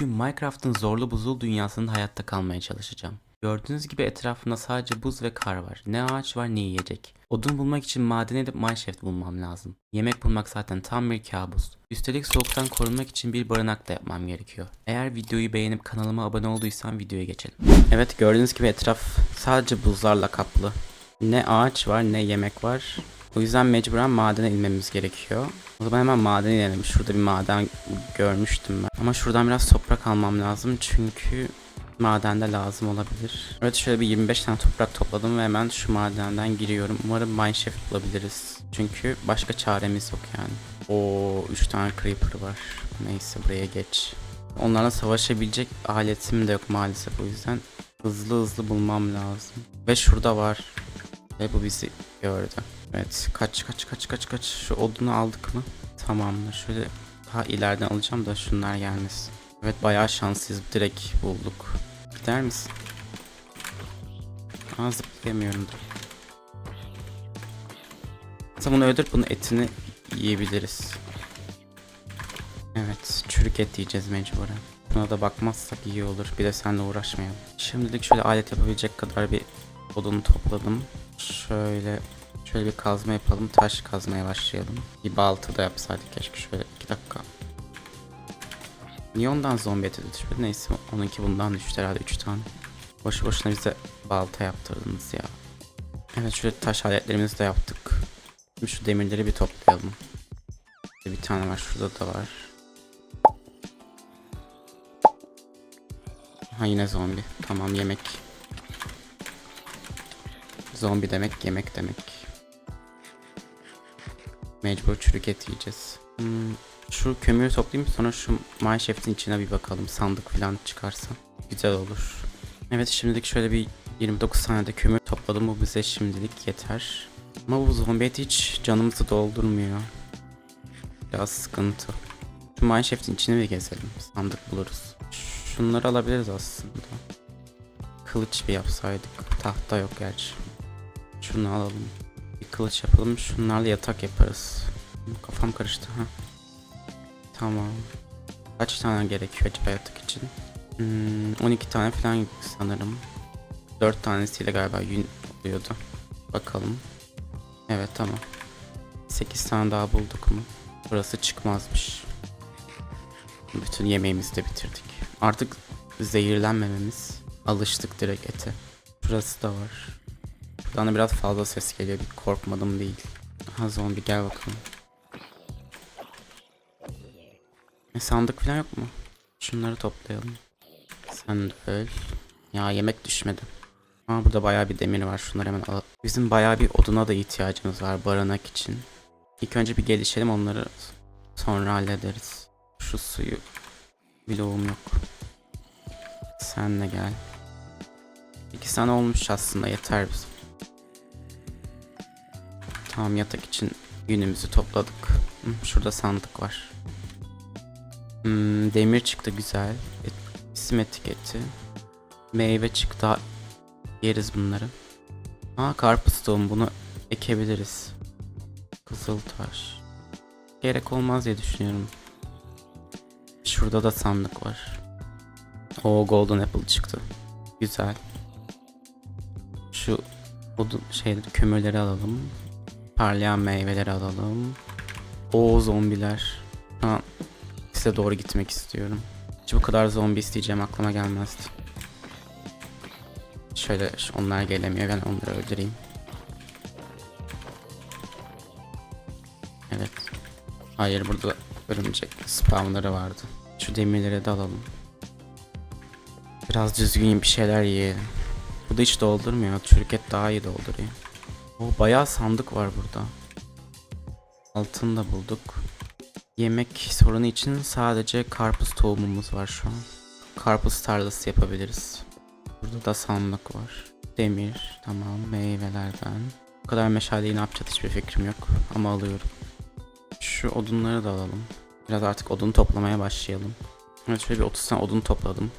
Bugün Minecraft'ın zorlu buzul dünyasında hayatta kalmaya çalışacağım. Gördüğünüz gibi etrafımda sadece buz ve kar var. Ne ağaç var ne yiyecek. Odun bulmak için maden edip mineshaft bulmam lazım. Yemek bulmak zaten tam bir kabus. Üstelik soğuktan korunmak için bir barınak da yapmam gerekiyor. Eğer videoyu beğenip kanalıma abone olduysan videoya geçelim. Evet gördüğünüz gibi etraf sadece buzlarla kaplı. Ne ağaç var ne yemek var. O yüzden mecburen madene inmemiz gerekiyor. O zaman hemen madene inelim. Şurada bir maden görmüştüm ben. Ama şuradan biraz toprak almam lazım çünkü madende lazım olabilir. Evet şöyle bir 25 tane toprak topladım ve hemen şu madenden giriyorum. Umarım mineshaft bulabiliriz. Çünkü başka çaremiz yok yani. O 3 tane creeper var. Neyse buraya geç. Onlarla savaşabilecek aletim de yok maalesef o yüzden hızlı hızlı bulmam lazım. Ve şurada var. Ve bu bizi gördü. Evet kaç kaç kaç kaç kaç. Şu odunu aldık mı? Tamamdır. Şöyle daha ileriden alacağım da şunlar gelmesin. Evet bayağı şanslıyız. Direkt bulduk. Gider misin? Aa zıplayamıyorum. Mesela bunu öldürüp bunun etini yiyebiliriz. Evet çürük et yiyeceğiz mecburen. Buna da bakmazsak iyi olur. Bir de seninle uğraşmayalım. Şimdilik şöyle alet yapabilecek kadar bir odun topladım. Şöyle şöyle bir kazma yapalım. Taş kazmaya başlayalım. Bir balta da yapsaydık keşke şöyle 2 dakika. Niye ondan zombi eti düşmedi? Neyse onunki bundan düştü herhalde 3 tane. Boşu boşuna bize balta yaptırdınız ya. Evet şöyle taş aletlerimizi de yaptık. Şimdi şu demirleri bir toplayalım. Bir tane var şurada da var. Ha yine zombi. Tamam yemek. Zombi demek yemek demek. Mecbur çürük et yiyeceğiz. Hmm, şu kömürü toplayayım sonra şu mineshaft'in içine bir bakalım. Sandık falan çıkarsa güzel olur. Evet şimdilik şöyle bir 29 tane de kömür topladım. Bu bize şimdilik yeter. Ama bu zombi eti hiç canımızı doldurmuyor. Biraz sıkıntı. Şu mineshaft'in içine bir gezelim. Sandık buluruz. Şunları alabiliriz aslında. Kılıç bir yapsaydık. Tahta yok gerçi. Şunu alalım. Bir kılıç yapalım. Şunlarla yatak yaparız. Kafam karıştı ha. Tamam. Kaç tane gerekiyor acaba yatak için? Hmm, 12 tane falan sanırım. 4 tanesiyle galiba yün oluyordu. Bakalım. Evet tamam. 8 tane daha bulduk mu? Burası çıkmazmış. Bütün yemeğimizi de bitirdik. Artık zehirlenmememiz. Alıştık direkt ete. Burası da var. Da biraz fazla ses geliyor. Bir korkmadım değil. Ha zombi gel bakalım. E, sandık falan yok mu? Şunları toplayalım. Sen öl. Ya yemek düşmedi. Aa burada bayağı bir demir var. Şunları hemen alalım. Bizim bayağı bir oduna da ihtiyacımız var barınak için. İlk önce bir gelişelim onları sonra hallederiz. Şu suyu bloğum yok. Sen de gel. İki tane olmuş aslında yeter bize. Tamam yatak için günümüzü topladık. Şurada sandık var. Hmm, demir çıktı güzel. Et, isim etiketi. Meyve çıktı. Yeriz bunları. Aa karpuz tohum bunu ekebiliriz. Kızıl taş. Gerek olmaz diye düşünüyorum. Şurada da sandık var. O golden apple çıktı. Güzel. Şu odun şeyleri kömürleri alalım. Parlayan meyveleri alalım. O zombiler. Ha, size doğru gitmek istiyorum. Hiç bu kadar zombi isteyeceğim aklıma gelmezdi. Şöyle onlar gelemiyor ben onları öldüreyim. Evet. Hayır burada örümcek spawnları vardı. Şu demirleri de alalım. Biraz düzgün bir şeyler yiyelim. Bu da hiç doldurmuyor. Çürük et daha iyi dolduruyor. O bayağı sandık var burada. Altın da bulduk. Yemek sorunu için sadece karpuz tohumumuz var şu an. Karpuz tarlası yapabiliriz. Burada da sandık var. Demir, tamam, meyvelerden. Bu kadar meşaleyi ne yapacağız hiçbir fikrim yok ama alıyorum. Şu odunları da alalım. Biraz artık odun toplamaya başlayalım. Evet şöyle bir 30 tane odun topladım.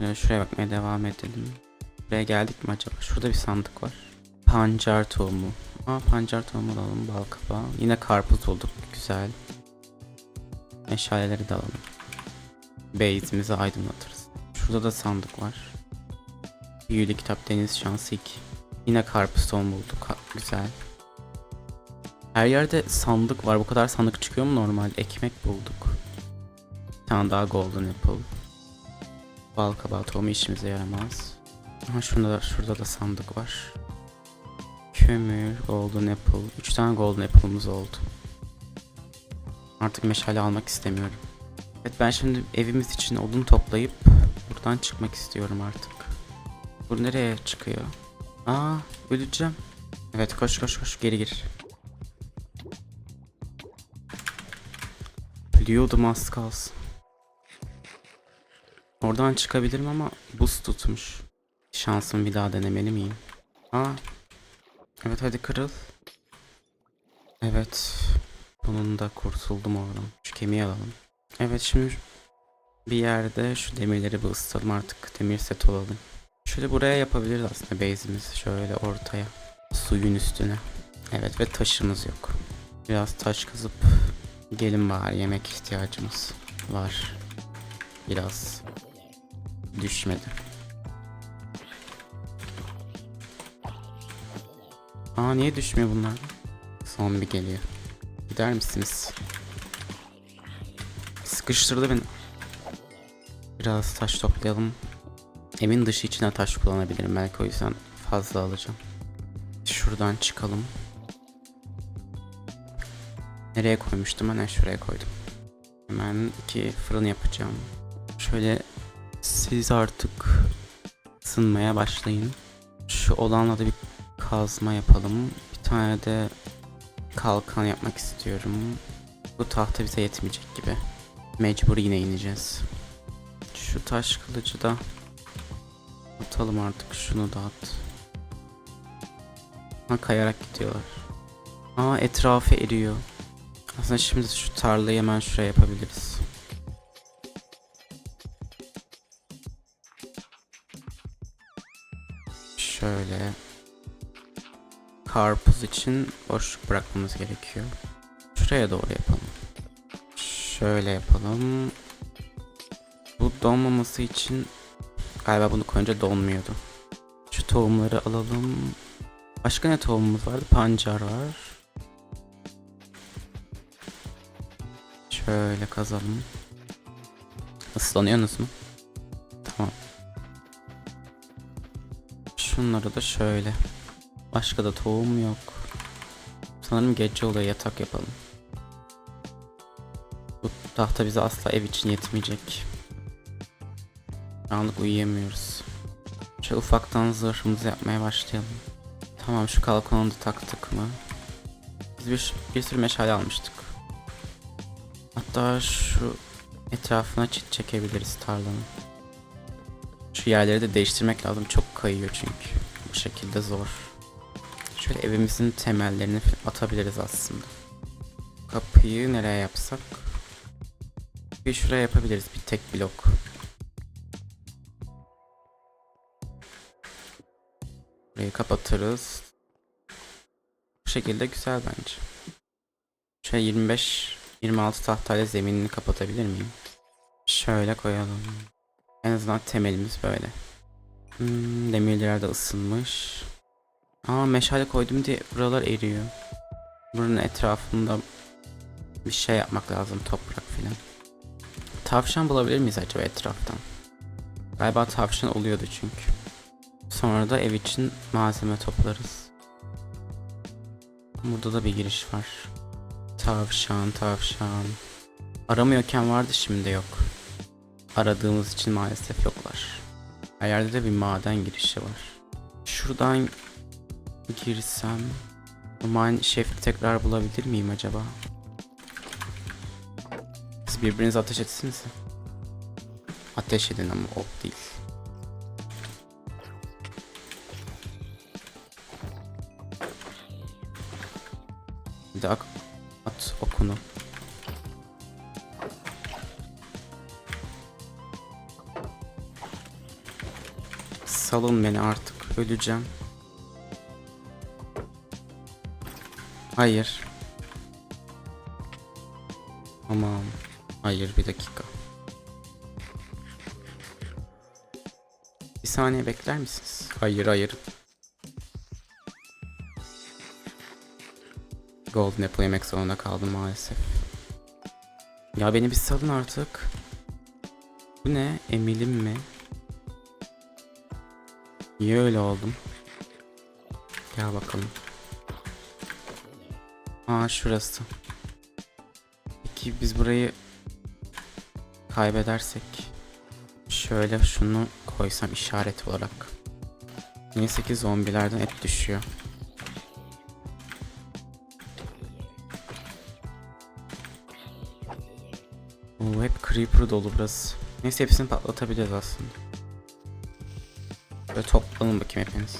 Ee, şuraya bakmaya devam edelim. Buraya geldik mi acaba? Şurada bir sandık var. Pancar tohumu. Aa pancar tohumu alalım. Bal kabağı. Yine karpuz bulduk. Güzel. Meşaleleri de alalım. Base'imizi aydınlatırız. Şurada da sandık var. Büyülü kitap deniz şansı 2. Yine karpuzton bulduk. Ha, güzel. Her yerde sandık var. Bu kadar sandık çıkıyor mu normal? Ekmek bulduk. Bir tane daha golden apple. Bal kabağı tohumu işimize yaramaz. Ama şurada da, şurada da sandık var. Kömür, golden apple. 3 tane golden apple'ımız oldu. Artık meşale almak istemiyorum. Evet ben şimdi evimiz için odun toplayıp buradan çıkmak istiyorum artık. Bu nereye çıkıyor? Aa öleceğim. Evet koş koş koş geri gir. Ölüyordum az kalsın. Oradan çıkabilirim ama buz tutmuş. Şansımı bir daha denemeli miyim? Aa. Evet hadi kırıl. Evet. Bunun da kurtuldum oradan. Şu kemiği alalım. Evet şimdi bir yerde şu demirleri bir ısıtalım artık. Demir set olalım. Şöyle buraya yapabiliriz aslında base'imizi. Şöyle ortaya. Suyun üstüne. Evet ve taşımız yok. Biraz taş kazıp gelin bari yemek ihtiyacımız var. Biraz düşmedi. Aa niye düşmüyor bunlar? Zombi geliyor. Gider misiniz? Sıkıştırdı beni. Biraz taş toplayalım. Evin dışı içine taş kullanabilirim belki o yüzden fazla alacağım. Şuradan çıkalım. Nereye koymuştum ben? Şuraya koydum. Hemen iki fırın yapacağım. Şöyle siz artık ısınmaya başlayın. Şu olanla da bir kazma yapalım. Bir tane de kalkan yapmak istiyorum. Bu tahta bize yetmeyecek gibi. Mecbur yine ineceğiz. Şu taş kılıcı da atalım artık şunu da at. Ha kayarak gidiyorlar. Aa etrafı eriyor. Aslında şimdi şu tarlayı hemen şuraya yapabiliriz. Şöyle karpuz için boşluk bırakmamız gerekiyor. Şuraya doğru yapalım. Şöyle yapalım. Bu donmaması için galiba bunu koyunca donmuyordu. Şu tohumları alalım. Başka ne tohumumuz vardı? Pancar var. Şöyle kazalım. Islanıyorsunuz mu? Tamam. Şunları da şöyle. Başka da tohum yok. Sanırım gece oluyor yatak yapalım. Bu tahta bize asla ev için yetmeyecek. Şu anlık uyuyamıyoruz. Şöyle ufaktan zırhımızı yapmaya başlayalım. Tamam şu kalkanı da taktık mı? Biz bir, bir sürü meşale almıştık. Hatta şu etrafına çit çekebiliriz tarlanın. Şu yerleri de değiştirmek lazım. Çok kayıyor çünkü. Bu şekilde zor. Şöyle evimizin temellerini atabiliriz aslında. Kapıyı nereye yapsak? Bir şuraya yapabiliriz. Bir tek blok. Burayı kapatırız. Bu şekilde güzel bence. Şöyle 25 26 tahtayla zeminini kapatabilir miyim? Şöyle koyalım. En azından temelimiz böyle. Hmm, demirler de ısınmış. Aa meşale koydum diye buralar eriyor. Buranın etrafında bir şey yapmak lazım toprak filan. Tavşan bulabilir miyiz acaba etraftan? Galiba tavşan oluyordu çünkü. Sonra da ev için malzeme toplarız. Burada da bir giriş var. Tavşan, tavşan. Aramıyorken vardı şimdi yok. Aradığımız için maalesef yoklar. Her yerde de bir maden girişi var. Şuradan girsem Mine şefi tekrar bulabilir miyim acaba? Siz birbirinize ateş etsiniz. Ateş edin ama ok değil. Bir de at okunu. Salın beni artık öleceğim. Hayır. Tamam. Hayır bir dakika. Bir saniye bekler misiniz? Hayır hayır. Golden Apple yemek zorunda kaldım maalesef. Ya beni bir salın artık. Bu ne? Emilim mi? Niye öyle oldum? Gel bakalım. Aa şurası. Peki biz burayı kaybedersek şöyle şunu koysam işaret olarak. Neyse ki zombilerden et düşüyor. Oo, hep creeper dolu burası. Neyse hepsini patlatabiliriz aslında. Böyle toplanın bakayım hepiniz.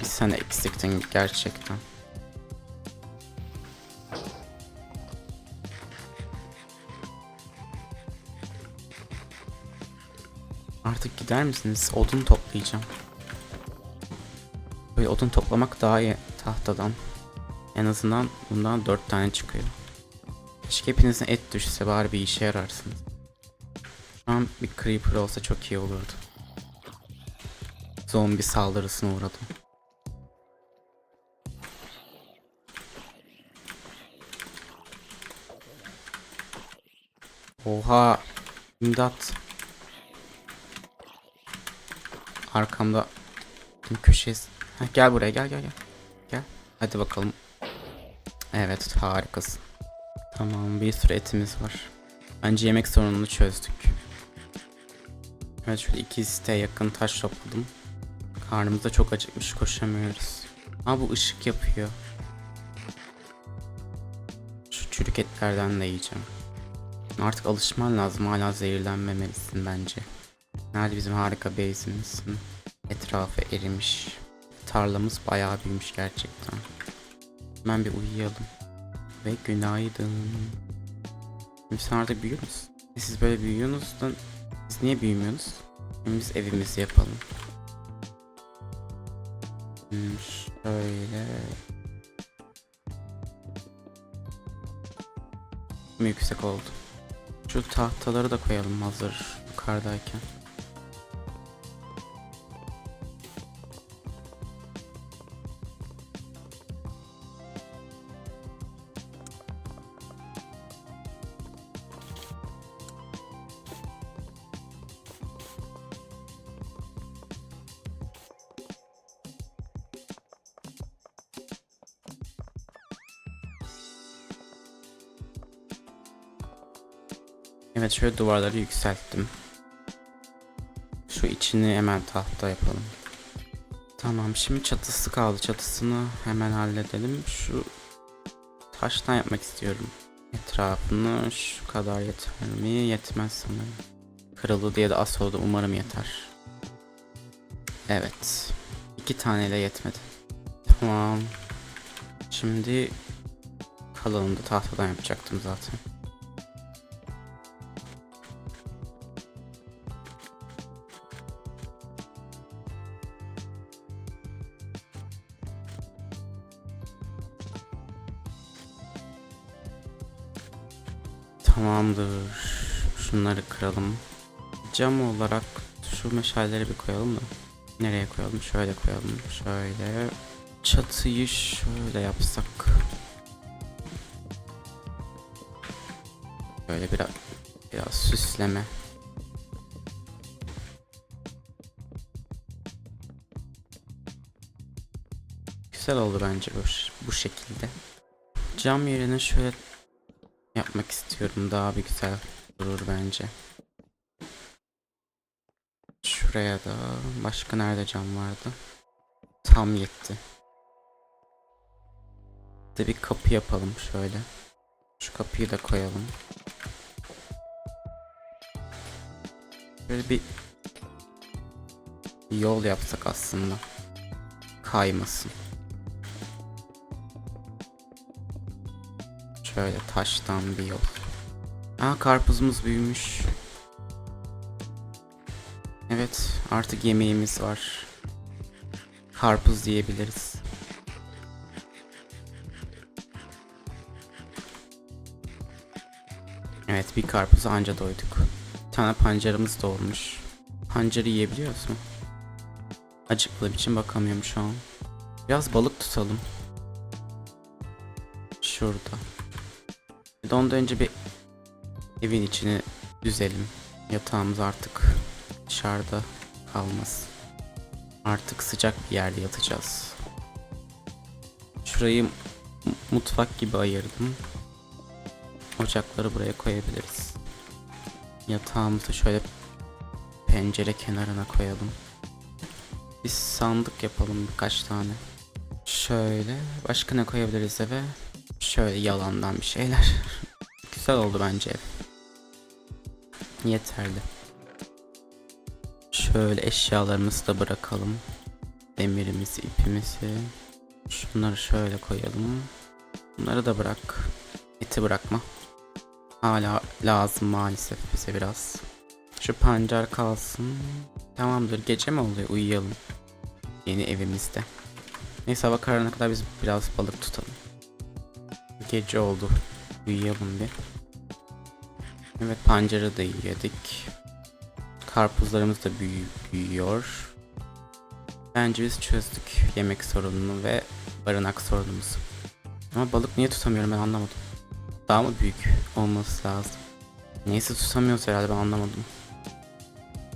Bir sen eksiktin gerçekten. Artık gider misiniz? Odun toplayacağım. Böyle odun toplamak daha iyi tahtadan. En azından bundan 4 tane çıkıyor. Keşke hepinizin et düşse bari bir işe yararsınız. Şu an bir creeper olsa çok iyi olurdu. Zombi saldırısına uğradım. Oha! İmdat! Arkamda köşeye... Heh, gel buraya gel gel gel. Gel. Hadi bakalım. Evet harikasın. Tamam bir sürü etimiz var. Bence yemek sorununu çözdük. Evet şöyle iki siteye yakın taş topladım. Karnımız da çok acıkmış koşamıyoruz. Aa bu ışık yapıyor. Şu çürük etlerden de yiyeceğim. Artık alışman lazım hala zehirlenmemelisin bence. Nerede bizim harika base'imiz? Etrafı erimiş. Tarlamız bayağı büyümüş gerçekten. Hemen bir uyuyalım. Ve günaydın. Artık büyüyor musun? E Siz böyle büyüyorsunuz da biz niye büyümüyorsunuz? Biz evimizi yapalım. Hmm, şöyle. Yüksek oldu. Şu tahtaları da koyalım hazır yukarıdayken. Evet şöyle duvarları yükselttim. Şu içini hemen tahta yapalım. Tamam şimdi çatısı kaldı. Çatısını hemen halledelim. Şu taştan yapmak istiyorum. Etrafını şu kadar yeter mi? Yetmez sanırım. Kırıldı diye de az oldu. Umarım yeter. Evet. İki taneyle yetmedi. Tamam. Şimdi kalanını da tahtadan yapacaktım zaten. Tamamdır. Şunları kıralım. Cam olarak şu meşaleleri bir koyalım da. Nereye koyalım? Şöyle koyalım. Şöyle. Çatıyı şöyle yapsak. Böyle biraz biraz süsleme. Güzel oldu bence bu, bu şekilde. Cam yerine şöyle yapmak istiyorum. Daha bir güzel durur bence. Şuraya da başka nerede cam vardı? Tam yetti. De bir kapı yapalım şöyle. Şu kapıyı da koyalım. Böyle bir yol yapsak aslında. Kaymasın. Şöyle taştan bir yol. Aa karpuzumuz büyümüş. Evet artık yemeğimiz var. Karpuz diyebiliriz. Evet bir karpuza anca doyduk. Bir tane pancarımız da olmuş. Pancarı yiyebiliyoruz mu? Acıktığım için bakamıyorum şu an. Biraz balık tutalım. Şurada. Ondan önce bir evin içini düzelim. Yatağımız artık dışarıda kalmaz. Artık sıcak bir yerde yatacağız. Şurayı mutfak gibi ayırdım. Ocakları buraya koyabiliriz. Yatağımızı şöyle pencere kenarına koyalım. Bir sandık yapalım birkaç tane. Şöyle başka ne koyabiliriz eve? Şöyle yalandan bir şeyler. Güzel oldu bence ev. Yeterli. Şöyle eşyalarımızı da bırakalım. Demirimizi, ipimizi. Şunları şöyle koyalım. Bunları da bırak. Eti bırakma. Hala lazım maalesef bize biraz. Şu pancar kalsın. Tamamdır gece mi oluyor uyuyalım. Yeni evimizde. Neyse hava kararına kadar biz biraz balık tutalım. Gece oldu. Uyuyalım bir. Evet pancarı da yedik. Karpuzlarımız da büyü- büyüyor. Bence biz çözdük yemek sorununu ve barınak sorunumuzu. Ama balık niye tutamıyorum ben anlamadım. Daha mı büyük olması lazım? Neyse tutamıyoruz herhalde ben anlamadım.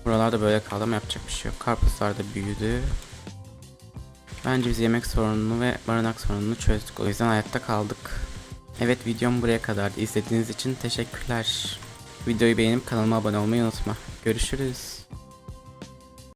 Buralarda böyle kaldı ama yapacak bir şey yok. Karpuzlar da büyüdü. Bence biz yemek sorununu ve barınak sorununu çözdük. O yüzden hayatta kaldık. Evet videom buraya kadar. İzlediğiniz için teşekkürler. Videoyu beğenip kanalıma abone olmayı unutma. Görüşürüz.